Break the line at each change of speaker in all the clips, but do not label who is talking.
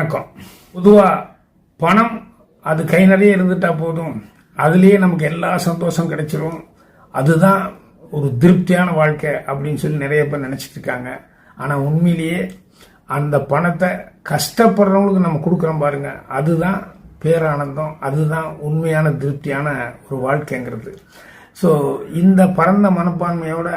வணக்கம். பொதுவாக பணம் அது கை நிறைய இருந்துட்டா போதும். அதுலேயே நமக்கு எல்லா சந்தோஷம் கிடைச்சிரும். அதுதான் ஒரு திருப்தியான வாழ்க்கை அப்படின்னு சொல்லி நிறைய பேர் நினச்சிட்டு இருக்காங்க. ஆனால் உண்மையிலேயே அந்த பணத்தை கஷ்டப்படுறவங்களுக்கு நம்ம கொடுக்குறோம் பாருங்க. அதுதான் பேரானந்தம். அதுதான் உண்மையான திருப்தியான ஒரு வாழ்க்கைங்கிறது. ஸோ இந்த பரந்த மனப்பான்மையோட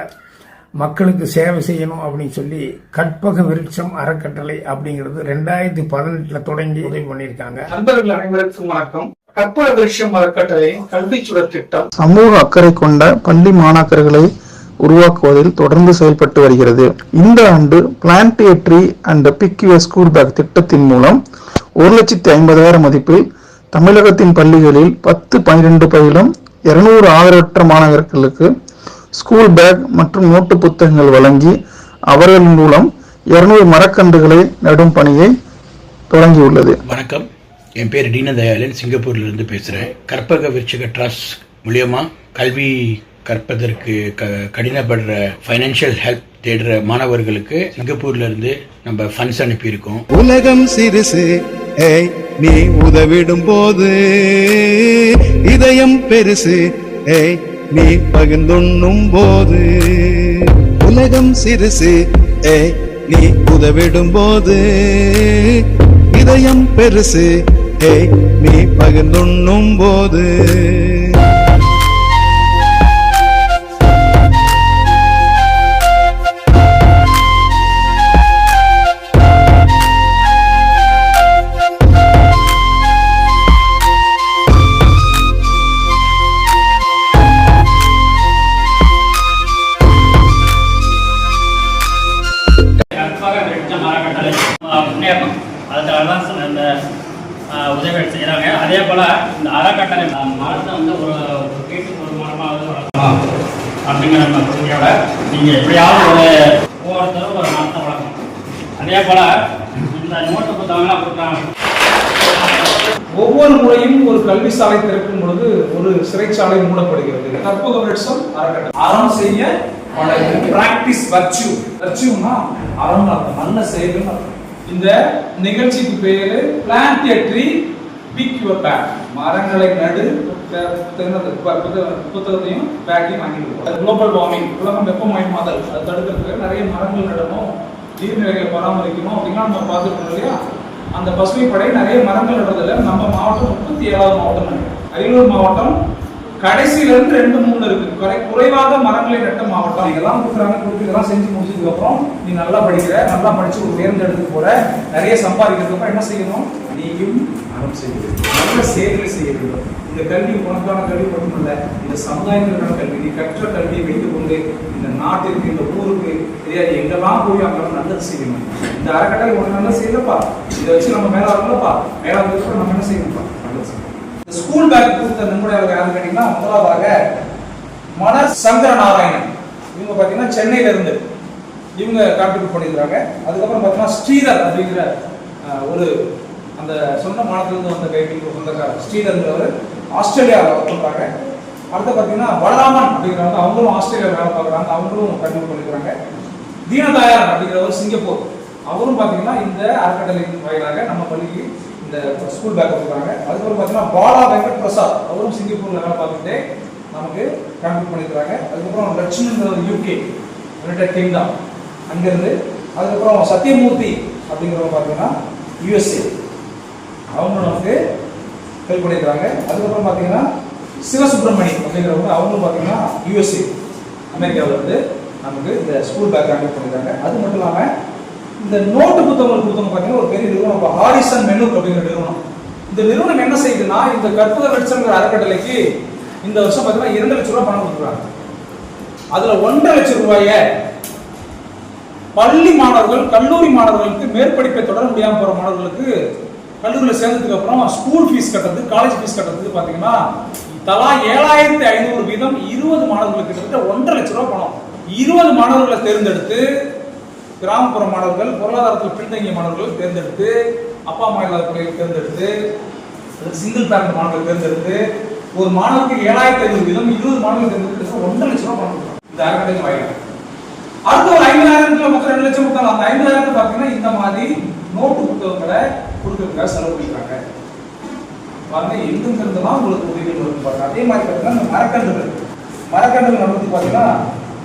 மக்களுக்கு சேவை செய்யணும் அப்படின்னு சொல்லி கற்பக விருட்சம் அறக்கட்டளை அப்படிங்கிறது ரெண்டாயிரத்தி பதினெட்டில் தொடங்கி உதவி பண்ணியிருக்காங்க.
நண்பர்கள் அனைவருக்கும் வணக்கம். கற்பக விருஷம் அறக்கட்டளை கல்வி சுடர் திட்டம்
சமூக அக்கறை கொண்ட பள்ளி மாணாக்கர்களை உருவாக்குவதில் தொடர்ந்து செயல்பட்டு வருகிறது. இந்த ஆண்டு plant a tree and pick your school bag திட்டத்தின் மூலம் ஒரு லட்சத்தி ஐம்பதாயிரம் மதிப்பில் தமிழகத்தின் பள்ளிகளில் பத்து பன்னிரண்டு பயிலும் இருநூறு ஆதரவற்ற மாணவர்களுக்கு ஸ்கூல் பேக் மற்றும் நோட்டு புத்தகங்கள் வழங்கி அவர்கள் மூலம் இருநூறு மரக்கன்றுகளை நடும் பணியை தொடங்கியுள்ளது.
வணக்கம். என் பேர் தீனதயாளன். சிங்கப்பூர்லேருந்து பேசுகிறேன் கற்பக விருட்சக ட்ரஸ்ட் மூலியமாக கல்வி கற்பதற்கு க கடினப்படுற ஃபைனான்ஷியல் ஹெல்ப் தேடுற மாணவர்களுக்கு சிங்கப்பூர்லேருந்து நம்ம ஃபண்ட்ஸ் அனுப்பியிருக்கோம்.
உலகம் சிறுசு. ஏய் நீ உதவிடும் போது இதயம் பெருசு. ஏய் நீ பகிர்ந்துண்ணும் போது உலகம் சிறுசு ஏ நீ உதவிடும் போது இதயம் பெருசு ஏய் நீ பகிர்ந்துண்ணும் போது.
வெளிச்சம் முன்னேறணும். அதுக்காக தான் இந்த உதவிகள் செய்கிறாங்க அதே போல் இந்த அறக்கட்டளை மரத்தை வந்து ஒரு வீட்டுக்கு ஒரு மரமாவது வளர்க்கலாம் அப்படிங்கிற நம்ம கொள்கையோட நீங்கள் எப்படியாவது ஒரு ஒவ்வொருத்தரும் ஒரு மரத்தை வளர்க்கணும். அதே போல் இந்த நோட்டு புத்தகங்கள்லாம் கொடுக்குறாங்க.
ஒவ்வொரு முறையும் ஒரு கல்வி சாலை திறக்கும் பொழுது ஒரு சிறைச்சாலை மூடப்படுகிறது. கற்பக வருஷம் அறக்கட்டளை. அறம் செய்ய பிராக்டிஸ் வர்ச்சு வர்ச்சுனா அறம் நல்ல செயல்கள் இந்த நிகழ்ச்சிக்கு பேரு plant a tree pick your bag மரங்களை நடு புத்தகத்தையும் பேக்கையும் வாங்கிடுவோம் குளோபல் வார்மிங் உலகம் வெப்பமயமாதல் அதை தடுக்கிறதுக்கு நிறைய மரங்கள் நடணும். நீர்நிலைகளை பராமரிக்கணும். அப்படின்னா நம்ம பார்த்துருக்கோம் இல்லையா? அந்த பசுமை படை நிறைய மரங்கள் நடுறதுல நம்ம மாவட்டம் முப்பத்தி ஏழாவது மாவட்டம் அரியலூர் மாவட்டம் கடைசியில இருந்து ரெண்டு மூணு இருக்கு. குறை குறைவாக மரங்களை நட்ட மாவட்டம். இதெல்லாம் கொடுக்குறாங்க கொடுத்து இதெல்லாம் செஞ்சு முடிச்சதுக்கு அப்புறம் நீ நல்லா படிக்கிற நல்லா படிச்சு ஒரு தேர்ந்தெடுத்து போற நிறைய சம்பாதிக்கிறதுக்கு அப்புறம் என்ன செய்யணும்? நீயும் மரம் செய்ய வேண்டும். நல்ல செயல்களை செய்ய வேண்டும். இந்த கல்வி உனக்கான கல்வி மட்டுமல்ல இந்த சமுதாயத்திற்கான கல்வி நீ கற்ற கல்வியை வைத்துக் கொண்டு இந்த நாட்டிற்கு இந்த ஊருக்கு தெரியாது எங்கெல்லாம் போய் அங்கெல்லாம் நல்லது செய்யணும். இந்த அறக்கட்டளை உனக்கு நல்லது செய்யலப்பா இதை வச்சு நம்ம மேல வரலப்பா மேல நம்ம என்ன செய்யணும்ப்பா? ஸ்கூல் பேக் கொடுத்த நம்முடைய யாருன்னு கேட்டீங்கன்னா முதலாவாக மன சங்கர நாராயணன் இவங்க பார்த்தீங்கன்னா சென்னையில இருந்து இவங்க கான்ட்ரிபியூட் பண்ணியிருக்காங்க அதுக்கப்புறம் பார்த்தீங்கன்னா ஸ்ரீதர் அப்படிங்கிற ஒரு அந்த சொந்த மாநிலத்திலிருந்து வந்த கைவிக்கு சொந்தக்காரர் ஸ்ரீதர்ங்கிறவர் ஆஸ்திரேலியாவில் ஒர்க் பண்ணுறாங்க அடுத்து பார்த்தீங்கன்னா வளராமன் அப்படிங்கிறவங்க அவங்களும் ஆஸ்திரேலியா வேலை பார்க்குறாங்க. அவங்களும் கண்டிப்பாக பண்ணிக்கிறாங்க தீனதாயார் அப்படிங்கிறவர் சிங்கப்பூர். அவரும் பார்த்தீங்கன்னா இந்த அறக்கட்டளையின் வாயிலாக நம்ம பள்ளிக்கு இந்த ஸ்கூல் பேக் கொடுக்குறாங்க. அதுக்கப்புறம் பார்த்தீங்கன்னா பாலா வெங்கட் பிரசாத். அவரும் சிங்கப்பூரில் வேலை பார்த்துட்டு நமக்கு கான்ட்ரிபியூட் பண்ணியிருக்காங்க அதுக்கப்புறம் லட்சுமணன் யூகே யுனைடெட் கிங்டம் அங்கேருந்து அதுக்கப்புறம் சத்யமூர்த்தி அப்படிங்கிறவங்க பார்த்தீங்கன்னா யூஎஸ்ஏ அவங்க நமக்கு ஹெல்ப் பண்ணியிருக்காங்க அதுக்கப்புறம் பார்த்தீங்கன்னா சிவசுப்ரமணி அப்படிங்கிறவங்க அவங்களும் பார்த்தீங்கன்னா யூஎஸ்ஏ அமெரிக்காவில் வந்து நமக்கு இந்த ஸ்கூல் பேக் கான்டெக்ட் பண்ணியிருக்காங்க. அது மட்டும் இல்லாமல் இந்த நோட்டு புத்தகங்கள் கொடுத்தவங்க பார்த்தீங்கன்னா ஒரு பெரிய நிறுவனம் இப்போ ஹாரிசன் மெனு அப்படிங்கிற நிறுவனம். இந்த நிறுவனம் என்ன செய்யுதுன்னா இந்த கற்பக வெளிச்சங்கிற அறக்கட்டளைக்கு இந்த வருஷம் பார்த்தீங்கன்னா இரண்டு லட்ச ரூபாய் பணம் கொடுக்குறாங்க அதுல ஒன்றரை லட்சம் ரூபாயை பள்ளி மாணவர்கள் கல்லூரி மாணவர்களுக்கு மேற்படிப்பை தொடர முடியாமல் போற மாணவர்களுக்கு கல்லூரியில் சேர்ந்ததுக்கு அப்புறம் ஸ்கூல் ஃபீஸ் கட்டுறது காலேஜ் ஃபீஸ் கட்டுறதுக்கு பார்த்தீங்கன்னா தலா ஏழாயிரத்தி ஐநூறு வீதம் இருபது மாணவர்களுக்கு கிட்டத்தட்ட ஒன்றரை லட்சம் ரூபா பணம். இருபது மாணவர்களை தேர்ந்தெடுத்து கிராமப்புற மாணவர்கள் பொருளாதாரத்தில் பின்தங்கிய மாணவர்கள் தேர்ந்தெடுத்து அப்பா அம்மா இல்லாத பிள்ளைகள் தேர்ந்தெடுத்து சிங்கிள் பேரண்ட் மாணவர்கள் தேர்ந்தெடுத்து ஒரு மாணவருக்கு ஏழாயிரத்தி ஐநூறு வீதம் இருபது மாணவர்கள் தேர்ந்தெடுத்து ஒன்றரை லட்சம் ரூபாய் பணம் இந்த அறக்கட்டளை வாயிலாக. அடுத்த ஒரு ஐம்பதாயிரத்துல மொத்தம் ரெண்டு லட்சம் கொடுத்தாங்க. அந்த ஐம்பதாயிரத்தை பார்த்தீங்கன்னா இந்த மாதிரி நோட்டு புத்தகங்களை கொடுக்கறதுக்காக செலவு பண்ணிக்கிறாங்க. பாருங்க எங்கும் இருந்தெல்லாம் உங்களுக்கு உதவிகள் வரும் பாருங்க. அதே மாதிரி பார்த்தீங்கன்னா இந்த மரக்கன்றுகள். மரக்கன்றுகள் நம்ம வந்து பார்த்தீங்கன்னா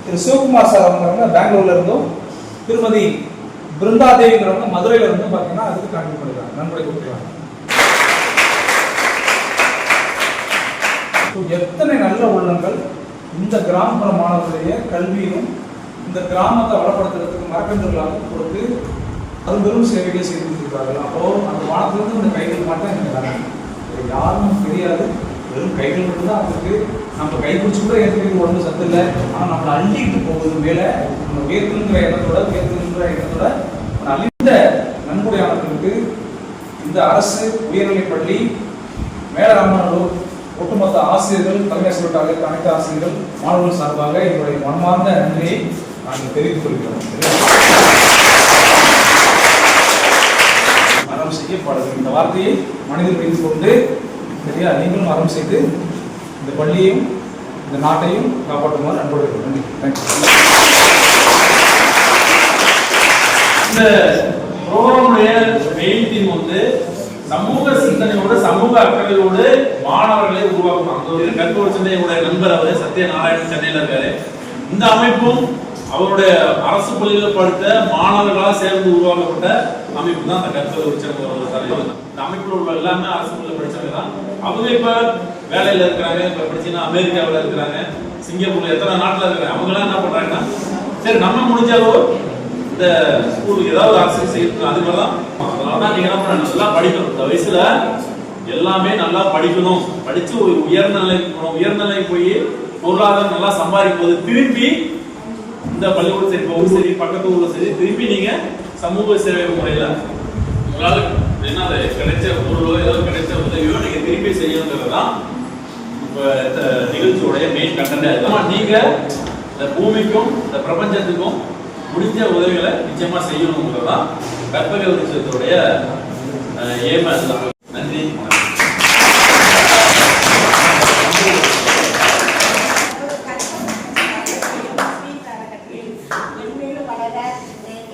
திரு சிவகுமார் சார் அவங்க பெங்களூர்ல இருந்தும் திருமதி பிருந்தா தேவிங்கிறவங்க மதுரையில இருந்து பார்த்தீங்கன்னா அதுக்கு கான்ட்ரிபியூட் பண்ணிருக்காங்க. நன்கொடை கொடுக்குறாங்க எத்தனை நல்ல உள்ளங்கள் இந்த கிராமப்புற மாணவர்களுடைய கல்வியும் இந்த கிராமத்தை வளப்படுத்துறதுக்கு மரக்கன்றுகளாக கொடுத்து அரும்பெரும் வெறும் சேவைகளை செய்து கொடுத்துருக்கார்கள் அப்போ அந்த வானத்திலிருந்து இந்த கைகள் மட்டும் எனக்கு வராங்க யாரும் தெரியாது. வெறும் கைகள் மட்டும்தான் அதுக்கு நம்ம கை பிடிச்சி கூட ஏற்றுக்கிறது உடம்பு சத்து இல்லை. ஆனால் நம்மளை அள்ளிட்டு போகுது மேலே. நம்ம வேர்த்துங்கிற இடத்தோட வேர்த்துங்கிற இடத்தோட நம்ம அழிந்த நன்கொடையாளர்களுக்கு இந்த அரசு உயர்நிலைப் பள்ளி மேலராமனூர் ஒட்டுமொத்த ஆசிரியர்கள் தலைமை ஆசிரியர்கள் அனைத்து ஆசிரியர்கள் மாணவர்கள் சார்பாக என்னுடைய மனமார்ந்த நன்றியை நாங்கள் தெரிவித்துக் கொள்கிறோம் மரம் செய்யப்படுது இந்த வார்த்தையை மனிதர் வைத்துக் கொண்டு சரியா நீங்களும் மரம் செய்து இந்த பள்ளியையும் இந்த நாட்டையும் காப்பாற்றுமாறு அன்போடு நன்றி. தேங்க்யூ
இந்த ப்ரோக்ராமுடைய மெயின் தீம் வந்து சமூக சிந்தனையோடு சமூக அக்கறையோடு மாணவர்களை உருவாக்கணும். அந்த ஒரு கற்பூர் சென்னையுடைய நண்பர் அவர் சத்யநாராயணன் சென்னையில் இருக்காரு. இந்த அமைப்பும் அவருடைய அரசு பள்ளியில் படித்த மாணவர்களாக சேர்ந்து உருவாக்கப்பட்ட அமைப்பு தான் அந்த கற்பூர் உச்சரங்க தலைவர் இந்த அமைப்பில் உள்ள எல்லாமே அரசு பள்ளியில் படித்தவங்க தான். அவங்க இப்போ வேலையில் இருக்கிறாங்க இப்போ படிச்சுன்னா அமெரிக்காவில் இருக்கிறாங்க சிங்கப்பூர்ல எத்தனை நாட்டில் இருக்கிறாங்க அவங்களாம் என்ன பண்ணுறாங்கன்னா சரி நம்ம முடிஞ்சாலோ இந்த ஸ்கூலுக்கு ஏதாவது அரசு செய்யணும். அது மாதிரி தான் அதனால தான் நீங்கள் என்ன பண்ணணும்? நல்லா படிக்கணும். இந்த வயசில் எல்லாமே நல்லா படிக்கணும். படித்து ஒரு உயர்ந்த நிலைக்கு போகணும். உயர்ந்த நிலைக்கு போய் பொருளாதாரம் நல்லா சம்பாதிக்கும் போது திருப்பி இந்த பள்ளிக்கூடம் சரி ஊர் சரி பக்கத்து ஊர்ல சரி திருப்பி நீங்க சமூக சேவை முறையில. உங்களால என்ன அது கிடைச்ச பொருளோ ஏதோ கிடைச்ச உதவியோ நீங்க திருப்பி செய்யணுங்கிறது தான் இப்ப நிகழ்ச்சியோடைய மெயின் கண்டென்ட் அதுதான் நீங்க இந்த பூமிக்கும் இந்த பிரபஞ்சத்துக்கும் முடிஞ்ச உதவிகளை நிச்சயமா செய்யணுங்கிறது தான் கற்பக விருட்சத்துடைய ஏம நன்றி வணக்கம்.
மென்மேலும் வளர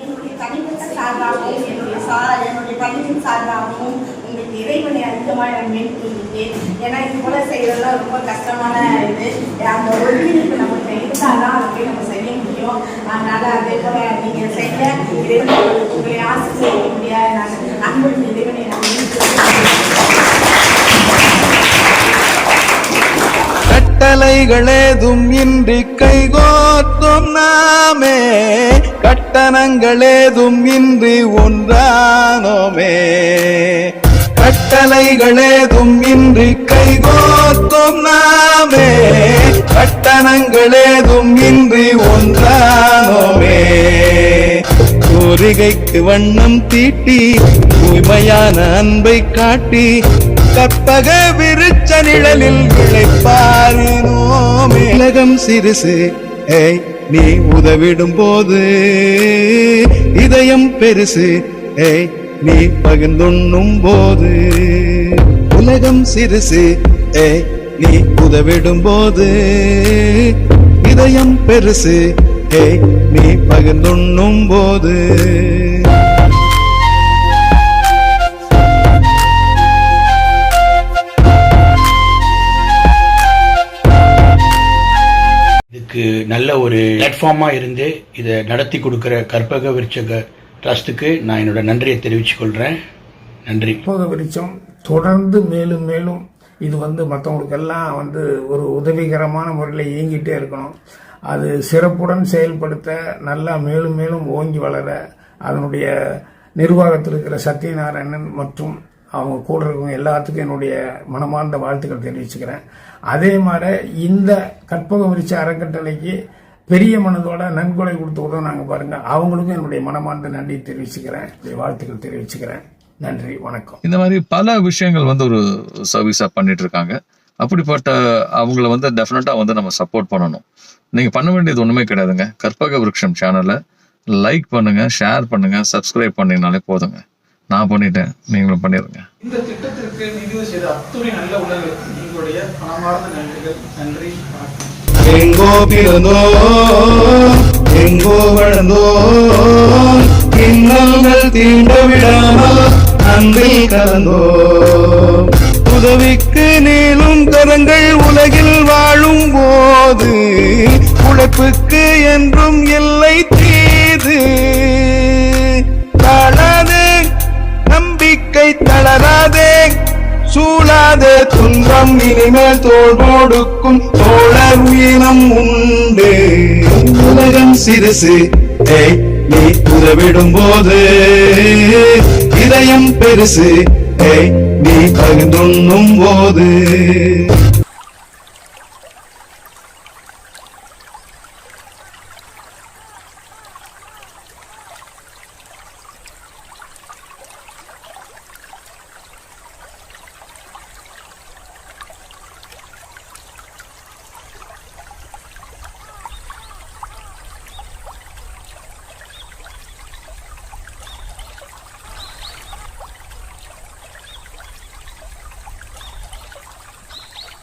என்னுடைய தனிப்பட்ட சார்பாகவும் என்னுடைய சா என்னுடைய பள்ளியின் சார்பாகவும் உங்களுக்கு இறைவனை அதிகமாக நான் வேண்டிக்கொள்கிறேன் ஏன்னா இது போல செய்யறதுலாம் ரொம்ப கஷ்டமான இது. அந்த ஒருங்கிணைப்பு நமக்கு இருந்தால் தான் அதை போய் நம்ம செய்ய முடியும். அதனால அதே போல நீங்க செய்ய இறைவனை உங்களை ஆசிரியர் முடியாது. நான் அன்பு இறைவனை நான்
கட்டளைகளேதும் இன்றி கைகோத்தும் நாமே. கட்டணங்களேதும் இன்றி ஒன்றானோமே. கட்டளைகளேதும் இன்றி கைகோ கைகோத்தும் நாமே கட்டணங்களேதும் இன்றி ஒன்றானோமே. கோரிகைக்கு வண்ணம் தீட்டி தூய்மையான அன்பை காட்டி கற்பக விருச்ச நிழலில் விளைப்பாரினோமே உலகம் சிறுசு ஏய் நீ உதவிடும் போது இதயம் பெருசு ஏய் நீ பகிர்ந்துண்ணும் போது. உலகம் சிறுசு ஏய் நீ உதவிடும் போது இதயம் பெருசு. ஏய் நீ பகிர்ந்துண்ணும் போது
இதுக்கு நல்ல ஒரு பிளாட்ஃபார்மா இருந்து இதை நடத்தி கொடுக்கிற கற்பக விருட்சக ட்ரஸ்ட்டுக்கு நான் என்னோட நன்றியை தெரிவித்துக் கொள்றேன் நன்றி.
கற்பக விருட்சம் தொடர்ந்து மேலும் மேலும் இது வந்து மற்றவங்களுக்கெல்லாம் வந்து ஒரு உதவிகரமான முறையில் இயங்கிட்டே இருக்கணும். அது சிறப்புடன் செயல்படுத்த நல்லா மேலும் மேலும் ஓங்கி வளர அதனுடைய நிர்வாகத்தில் இருக்கிற சத்யநாராயணன் மற்றும் அவங்க கூட இருக்கவங்க எல்லாத்துக்கும் என்னுடைய மனமார்ந்த வாழ்த்துக்கள் தெரிவிச்சுக்கிறேன். அதே மாதிரி இந்த கற்பக விரிச்ச அறக்கட்டளைக்கு பெரிய மனதோட நன்கொடை கொடுத்து உதவுனாங்க பாருங்கள் அவங்களுக்கும் என்னுடைய மனமார்ந்த நன்றி தெரிவிச்சுக்கிறேன். என்னுடைய வாழ்த்துக்கள் தெரிவிச்சுக்கிறேன். நன்றி வணக்கம்.
இந்த மாதிரி பல விஷயங்கள் வந்து ஒரு சர்வீஸா பண்ணிட்டு இருக்காங்க அப்படிப்பட்ட அவங்கள வந்து டெஃபினட்டா வந்து நம்ம சப்போர்ட் பண்ணணும். நீங்க பண்ண வேண்டியது ஒண்ணுமே கிடையாதுங்க. கற்பக விருட்சம் சேனலை லைக் பண்ணுங்க ஷேர் பண்ணுங்க சப்ஸ்கிரைப் பண்ணீங்கனாலே போதுங்க. நான் பண்ணிட்டேன் நீங்களும் பண்ணிடுங்க
இந்த திட்டத்திற்கு நிதி செய்த அத்துணை நல்ல உள்ளவர்களுக்கு எங்களுடைய மனமார்ந்த நன்றிகள். நன்றி
எங்கோ பிறந்தோ எங்கோ வளர்ந்தோ தீண்ட விடாமல் அன்பில் கலந்தோ உதவிக்கு நீளும் கரங்கள் உலகில் வாழும் போது உழைப்புக்கு என்றும் இல்லை தீது. தளராதே நம்பிக்கை தளராதே. சூழாதே துன்பம் இனிமேல் தோல் கொடுக்கும் தோழர் உயிரம் உண்டு. உலகம் சிறுசு நீ உதவிடும் போது இதயம் பெருசு. நீ பகிர்ந்துண்ணும் போது.